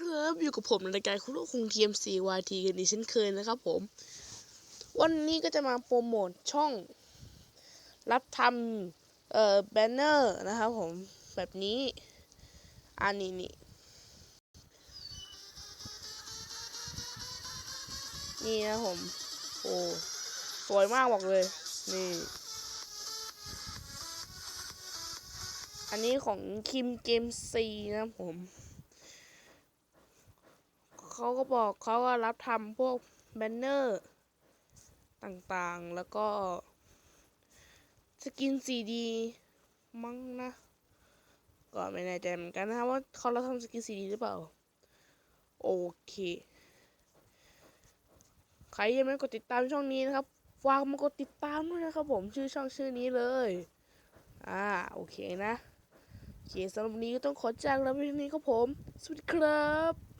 ครับอยู่กับผมในรายการคุณลูกคงทีม CYT กันอีกเช่นเคยนะครับผม วันนี้ก็จะมาโปรโมทช่อง รับทำเอ่อแบนเนอร์นะครับผมแบบนี้อันนี้นี่นี่นะผม โอ้สวยมากบอกเลย นี่ อันนี้ของคิมเกมซีนะครับผม เขาก็บอกเขาก็รับทำพวกแบนเนอร์ ต่างๆ แล้วก็ สกินซีดีมั้งนะ ก็ไม่แน่ใจเหมือนกันนะว่าเขารับทำสกินซีดีหรือเปล่า โอเค ใครยังไม่กดติดตามช่องนี้นะครับฝากมากดติดตามด้วยนะครับผมชื่อช่องชื่อนี้เลย อ่า โอเคนะโอเคสำหรับวันนี้ก็ต้องขอจากลาไปที่นี้ครับผม สวัสดีครับ